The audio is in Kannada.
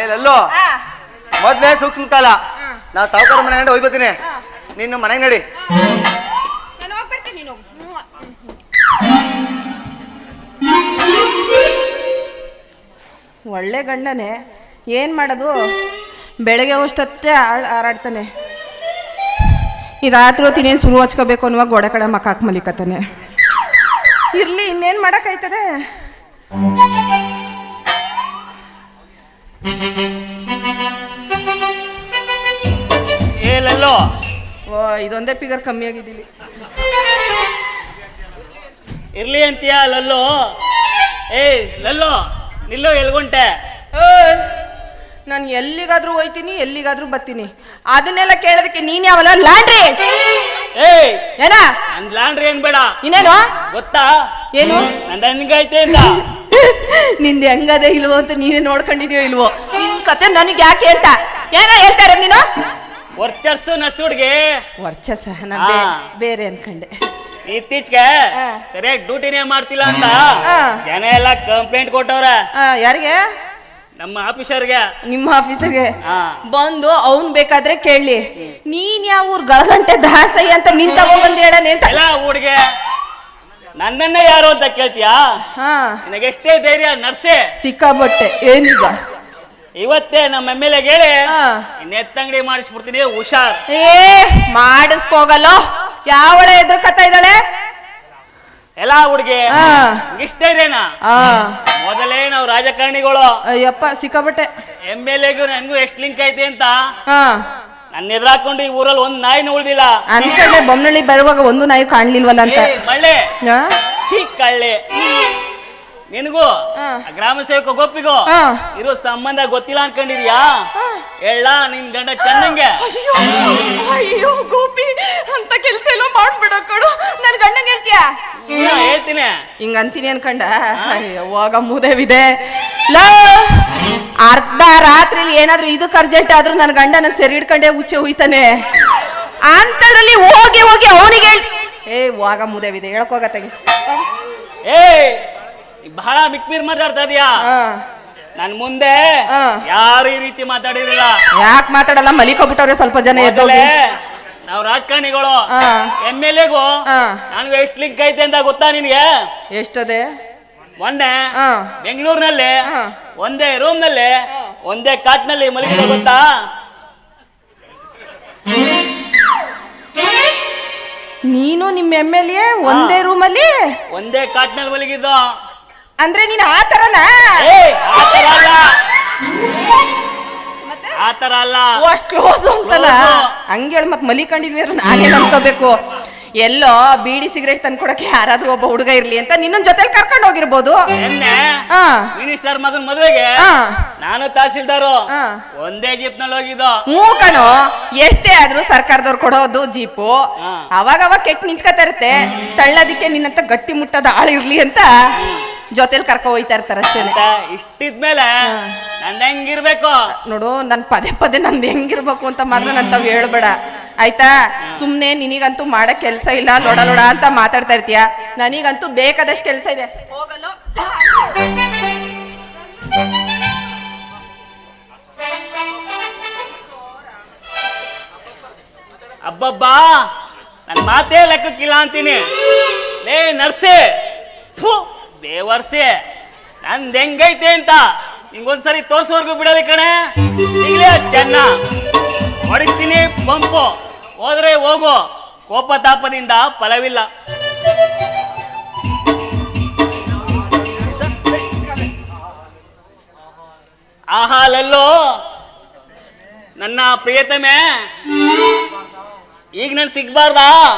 ಕೇಳಿಸ್ಕೊ ಮೊದ್ಲೇ ಸೂಕ್ಷ್ಮ ಕಾಲ. ನಾ ಸಾವುಕಾರ ಮನೆ ಗಂಡ ಹೋಗ್ಬತ್ತೀನಿ ನಿನ್ನ ಮನೆಗೆ ನಡಿ. ನಾನು ಹೋಗ್ಬರ್ತೀನಿ ನೀನು ಒಳ್ಳೆ ಗಂಡನೇ ಏನು ಮಾಡೋದು? ಬೆಳಗ್ಗೆ ಅಷ್ಟೊತ್ತೆ ಹಾರಾಡ್ತಾನೆ. ಈ ರಾತ್ರಿ ಹೊತ್ತು ಇನ್ನೇನು ಶುರು ಹಚ್ಕೋಬೇಕು ಅನ್ನುವಾಗ ಗೋಡೆ ಕಡೆ ಮಕ್ಕ ಹಾಕ್ ಮಲಿಕತ್ತಾನೆ. ಇರ್ಲಿ ಇನ್ನೇನು ಮಾಡೋಕ್ಕಾಯ್ತದೆ ಏ ಲಲ್ಲೋ ಓ ಇದೊಂದೇ ಫಿಗರ್ ಕಮ್ಮಿ ಆಗಿದ್ದೀನಿ ಇರ್ಲಿ ಅಂತೀಯ ಲಲ್ಲೋ? ಏಯ್ ಲಲ್ಲೋ ನಿಲ್ಲೋ ಎಲ್ಗುಂಟೆ. ನಾನು ಎಲ್ಲಿಗಾದ್ರೂ ಹೋಯ್ತೀನಿ ಎಲ್ಲಿಗಾದ್ರೂ ಬರ್ತೀನಿ. ಅದನ್ನೆಲ್ಲ ಕೇಳೋದಕ್ಕೆ ನೀನ್ ಯಾವಲ್ಲ? ಲಾಂಡ್ರಿ ಏಯ್ ಏನ? ನನ್ ಲಾಂಡ್ರಿ ಏನ್ ಬೇಡ. ಇನ್ನೇನು? ಗೊತ್ತಾ? ಏನು? ನಂದ ಹೆಂಗೈತೆ ನಿಂದ ಹೆಂಗದೆ ಇಲ್ವೋ ಅಂತ ನೀನೇ ನೋಡ್ಕೊಂಡಿದ್ಯೋ ಇಲ್ವೋ? ನಿನ್ ಕತೆ ನನಗೆ ಯಾಕೆ ಅಂತ ಏನೋ ಹೇಳ್ತಾರೆ ನೀನು? ವರ್ಚಸ್ಸು ನಸುಡ್ಗೆ ವರ್ಚಸ ನಾನು ಬೇರೆ ಅನ್ಕಂಡೆ. ಇತ್ತೀಚೆಗೆ ಸರಿಯಾಗಿ ಡ್ಯೂಟಿನೇ ಮಾಡ್ತಿಲ್ಲ ಅಂತ. ಜನ ಎಲ್ಲ ಕಂಪ್ಲೇಂಟ್ ಕೊಟ್ಟವ್ರ. ಯಾರಿಗೆ? ನಮ್ಮ ಆಫೀಸರ್ಗೆ. ನಿಮ್ಮ ಆಫೀಸರ್ಗೆ. ಬಂದು ಅವನ್ ಬೇಕಾದ್ರೆ ಕೇಳಿ. ನೀನ್ ಯಾವ ಊರ್ ಗಳಗಂಟೆ ದಾಸಯ್ಯ ಅಂತ ನಿಂತ ಬಂದು ಹೇಳನೆ ಅಂತ? ಎಲ್ಲ ನನ್ನನ್ನೇ ಯಾರು ಅಂತ ಕೇಳ್ತೀಯಾ? ಹಾ. ನಿನಗೆಷ್ಟೇ ಧೈರ್ಯ ನರ್ಸೆ. ಸಿಕ್ಕಾಬಟ್ಟೆ ಏನಿಲ್ಲ. ಇವತ್ತೇ ನಮ್ಮ ಎಂ ಎಲ್ ಹೇಳಿ ಆ. ನೆತ್ತಂಗಡಿ ಮಾಡಿಸ್ಬಿಡ್ತೀನಿ ಹುಷಾರ್. ಏ ಮಾಡಿಸ್ಕೋಗಲ್ಲೋ. ಯಾವಳ ಎದುರ್ಕತ್ತಾ ಇದ್ದಾಳೆ? ಎಲ್ಲ ಹುಡ್ಗಿ ಹಾ. ಇಷ್ಟ ಇದೇನಾ ಆ ಮೊದಲೇ ನಾವು ರಾಜಕಾರಣಿಗಳು. ಅಯ್ಯಪ್ಪ ಸಿಕ್ಕಾಬಟ್ಟೆ ಎಂ ಎಲ್ ಎಗೂ ನನಗೂ ಎಷ್ಟು ಲಿಂಕ್ ಐತೆ ಅಂತ? ಹಾ. ನನ್ನ ಎದುರಾಕೊಂಡು ಈ ಊರಲ್ಲಿ ಒಂದ್ ನಾಯಿನ ಉಳ್ದಿಲ್ಲ. ಅನ್ಕೊಂಡೆ ಬೊಮ್ಮನಳ್ಳಿ ಬರುವಾಗ ಒಂದು ನಾಯಿ ಕಾಣ್ಲಿಲ್ವಲ್ಲ ಅಂತ. ಏ, ಮಳ್ಳೆ. ಆ? ಕಳ್ಳೆ. ನಿನಗೂ? ಆ. ಆ ಗ್ರಾಮ ಸೇವಕ ಗೊಪ್ಪಿಗೋ ಆ. ಇರೋ ಸಂಬಂಧ ಗೊತ್ತಿಲ್ಲ ಅನ್ಕೊಂಡಿದ್ಯಾ? ಹೇಳ ನಿನ್ ಗಂಡ ಚೆನ್ನಂಗೆ. ಅಯ್ಯೋ ಅಯ್ಯೋ ಗೋಪಿ. ಅಂತ ಕೆಲಸ ಎಲ್ಲ ಮಾಡ್ಬಿಡ ಕಡು ನನ್ ಗಂಡಂಗ್ ಹೇಳ್ತೀಯ? ಇಲ್ಲ, ಹೇಳ್ತೀನಿ. ಹಿಂಗ ಅಂತೀನಿ ಅನ್ಕಂಡ ಹೋಗ ಮುದೇವಿದೆ. ಲೋ ಅರ್ಧ ರಾತ್ರಿ ಏನಾದ್ರೂ ಇದಕ್ಕೆ ಅರ್ಜೆಂಟ್ ಆದ್ರೂ ನನ್ನ ಗಂಡ ನನ್ ಸೆರೆ ಹಿಡ್ಕೊಂಡೆ ಉಚ್ಚೆ ಹೋಯ್ತಾನೆ ಅಂತದ್ರಲ್ಲಿ ಹೋಗಿ ಹೋಗಿ ಅವನಿಗೆ ಹೇಳ್ ಏ ಹೋಗ ಮುದೇವಿದೆ. ಏಯ್ ಏ ಬಹಳ ಮಿಕ್ಮೀರ್ ಮಾತಾಡ್ತಾ ಇದೀಯಾ? ನನ್ ಮುಂದೆ. ಯಾರು ಈ ರೀತಿ ಮಾತಾಡಿರಲಿಲ್ಲ ಯಾಕೆ ಮಾತಾಡಲ್ಲ? ಮಲಿಕೋಬಿಟ್ಟವ್ರೆ ಸ್ವಲ್ಪ ಜನ ಎದ್ದೋಗಿ. ಮೊದಲೇ ನಾವು ರಾಜಕಾರಣಿಗಳು. ಆ. ಎಂ ಎಲ್ ಎಗೂ ಆ. ನನಗೂ ಎಷ್ಟು ಲಿಂಕ್ ಐತೆ ಅಂತ ಗೊತ್ತಾ ನಿನ್ಗೆ? ಎಷ್ಟದೆ? ಮೊನ್ನೆ ಆ. ಬೆಂಗಳೂರಿನಲ್ಲಿ ಆ. ಒಂದೇ ರೂಮ್ನಲ್ಲಿ ಒಂದೇ ಕಾಟ್ನಲ್ಲಿ ಮಲಗಿದ ಗೊತ್ತಾ? ನೀನು ನಿಮ್ಮ ಎಂ ಎಲ್ ಎ ಒಂದೇ ರೂಮಲ್ಲಿ ಒಂದೇ ಕಾಟ್ನಲ್ಲಿ ಮಲಗಿದ್ದು. ಅಂದ್ರೆ ನೀನ್ ಆ ತರನಾ? ಏ ಆತರ ಅಲ್ಲ? ಅಷ್ಟು ಕ್ಲೋಸ್ ಅಂತಲ್ಲ? Close. ಹಂಗೆ ಹೇಳಿ ಮತ್ತೆ ಮಲಿಕೊಂಡಿದ್ವಿ ಅಂದ್ರೆ ನಾನೇನ್ ಅನ್ಕೋಬೇಕು ಎಲ್ಲೋ ಬೀಡಿ ಸಿಗರೇಟ್ ತಂದ್ಕೊಡಕ್ಕೆ ಯಾರಾದ್ರೂ ಒಬ್ಬ ಹುಡುಗ ಇರ್ಲಿ ಅಂತ ನಿನ್ನ ಜೊತೆಲಿ ಕರ್ಕೊಂಡು ಹೋಗಿರ್ಬೋದು. ನಿನ್ನೆ ಹಾ ಮಿನಿಸ್ಟರ್ ಮಗನ್ ಮದುವೆಗೆ? ಹಾ. ನಾನು ತಹಸೀಲ್ದಾರು. ಹಾ. ಒಂದೇ ಜೀಪ್ನಲ್ಲಿ ಹೋಗಿದ್ದು. ಮೂಕನು ಎಷ್ಟೇ ಆದ್ರೂ ಸರ್ಕಾರದವ್ರು ಕೊಡೋದು ಜೀಪು. ಹಾ. ಅವಾಗ ಅವಾಗ ಕೆಟ್ಟ ನಿಂತ್ಕೊತಾ ಇರುತ್ತೆ. ತಳ್ಳೋದಿಕ್ಕೆ ನಿನ್ನಂತ ಗಟ್ಟಿ ಮುಟ್ಟದ ಆಳಿರ್ಲಿ ಅಂತ ಜೊತೆಲಿ ಕರ್ಕೊ ಹೋಯ್ತಾ ಇರ್ತಾರೆ ಅಷ್ಟೇ ಅಂತ ಇಷ್ಟಿದ್ಮೇಲೆ ನಂದ್ ಹೆಂಗಿರ್ಬೇಕು? ನೋಡು ನನ್ ಪದೇ ಪದೇ ನಂದು ಹೆಂಗಿರ್ಬೇಕು ಅಂತ ಮಾತ್ರ ನನ್ ತಾವ್ ಹೇಳ್ಬೇಡ. ಆಯ್ತಾ? ಸುಮ್ನೆ ನಿನಗಂತೂ ಮಾಡಕ್ ಕೆಲ್ಸ ಇಲ್ಲ ನೋಡ ನೋಡ ಅಂತ ಮಾತಾಡ್ತಾ ಇರ್ತೀಯ? ನನಗಂತೂ ಬೇಕಾದಷ್ಟು ಕೆಲ್ಸ ಇದೆ. ಹೋಗಲ್ಲೋ? ಅಬ್ಬಬ್ಬಾ ನನ್ ಮಾತೇ ಲೆಕ್ಕಕ್ಕಿಲ್ಲ ಅಂತೀನಿ. ಲೇ ನರ್ಸೆ. ಥೂ ಬೇವರ್ಸೆ. ನಂದ್ ಹೆಂಗೈತೆ ಅಂತ? ನಿಂಗೊಂದ್ಸರಿ ತೋರ್ಸೋರ್ಗು ಬಿಡಲಿ ಕಣೆ. ಈಗಲೇ ಚೆನ್ನ. ಹೊಡಿತೀನಿ ಪಂಪು. ಹೋದ್ರೆ ಹೋಗು. ಕೋಪ ತಾಪದಿಂದ ಫಲವಿಲ್ಲ. ಆಹಾ ಲಲ್ಲೋ ನನ್ನ ಪ್ರಿಯತಮೆ. ಈಗ ನನ್ ಸಿಗ್ಬಾರ್ದಾ?